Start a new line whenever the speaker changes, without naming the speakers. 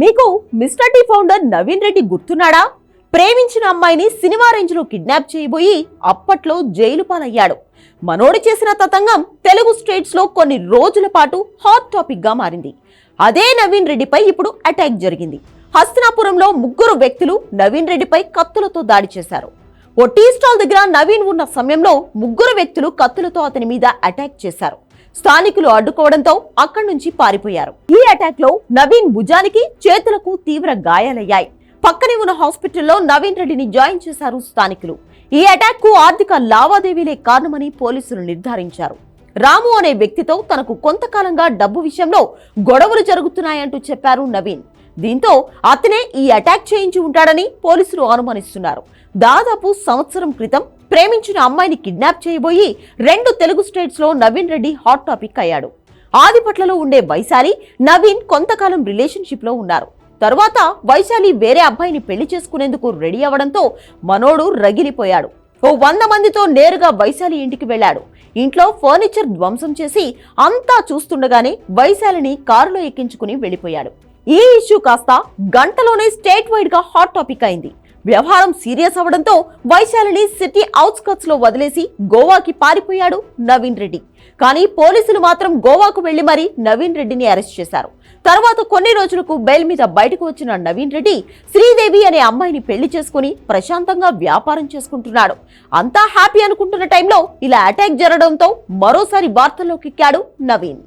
మీకు mister T founder Naveen Reddy గుర్తున్నాడా? ప్రేమించిన అమ్మాయిని సినిమా రేంజ్లో కిడ్నాప్ చేయబోయి అప్పట్లో జైలు పాలయ్యాడు. మనోడి చేసిన తతంగం తెలుగు స్టేట్స్లో కొన్ని రోజుల పాటు హాట్ టాపిక్గా మారింది. అదే నవీన్ రెడ్డిపై ఇప్పుడు అటాక్ జరిగింది. హస్తినాపురంలో ముగ్గురు వ్యక్తులు నవీన్ రెడ్డిపై కత్తులతో దాడి చేశారు. ఓ టీ స్టాల్ దగ్గర నవీన్ ఉన్న సమయంలో ముగ్గురు వ్యక్తులు కత్తులతో అతని మీద అటాక్ చేశారు. స్థానికులు అడ్డుకోవడంతో అక్కడి నుంచి పారిపోయారు. ఈ అటాక్లో నవీన్ భుజానికి చేతులకు తీవ్ర గాయాలయ్యాయి. పక్కనే ఉన్న హాస్పిటల్లో నవీన్ రెడ్డిని జాయిన్ చేశారు స్థానికులు. ఈ అటాక్కు ఆర్థిక లావాదేవీలే కారణమని పోలీసులు నిర్ధారించారు. రాము అనే వ్యక్తితో తనకు కొంతకాలంగా డబ్బు విషయంలో గొడవలు జరుగుతున్నాయంటూ చెప్పారు నవీన్. దీంతో అతనే ఈ అటాక్ చేయించి ఉంటాడని పోలీసులు అనుమానిస్తున్నారు. దాదాపు సంవత్సరం క్రితం ప్రేమించిన అమ్మాయిని కిడ్నాప్ చేయబోయి రెండు తెలుగు స్టేట్స్లో నవీన్ రెడ్డి హాట్ టాపిక్ అయ్యాడు. ఆదిపట్లలో ఉండే వైశాలి నవీన్ కొంతకాలం రిలేషన్షిప్లో ఉన్నారు. తరువాత వైశాలి వేరే అబ్బాయిని పెళ్ళి చేసుకునేందుకు రెడీ అవ్వడంతో మనోడు రగిలిపోయాడు. ఓ వంద మందితో నేరుగా వైశాలి ఇంటికి వెళ్ళాడు. ఇంట్లో ఫర్నిచర్ ధ్వంసం చేసి అంతా చూస్తుండగానే వైశాలిని కారులో ఎక్కించుకుని వెళ్ళిపోయాడు. ఈ ఇష్యూ కాస్త గంటలోనే స్టేట్ వైడ్గా హాట్ టాపిక్ అయింది. వ్యవహారం సీరియస్ అవడంతో వైశాలిని సిటీ అవుట్స్కట్స్లో వదిలేసి గోవాకి పారిపోయాడు నవీన్ రెడ్డి. కానీ పోలీసులు మాత్రం గోవాకు వెళ్ళి మరీ నవీన్ రెడ్డిని అరెస్ట్ చేశారు. తర్వాత కొన్ని రోజులకు బెయిల్ మీద బయటకు వచ్చిన నవీన్ రెడ్డి శ్రీదేవి అనే అమ్మాయిని పెళ్ళి చేసుకుని ప్రశాంతంగా వ్యాపారం చేసుకుంటున్నాడు. అంతా హ్యాపీ అనుకుంటున్న టైంలో ఇలా అటాక్ జరగడంతో మరోసారి వార్తల్లోకి ఎక్కాడు నవీన్.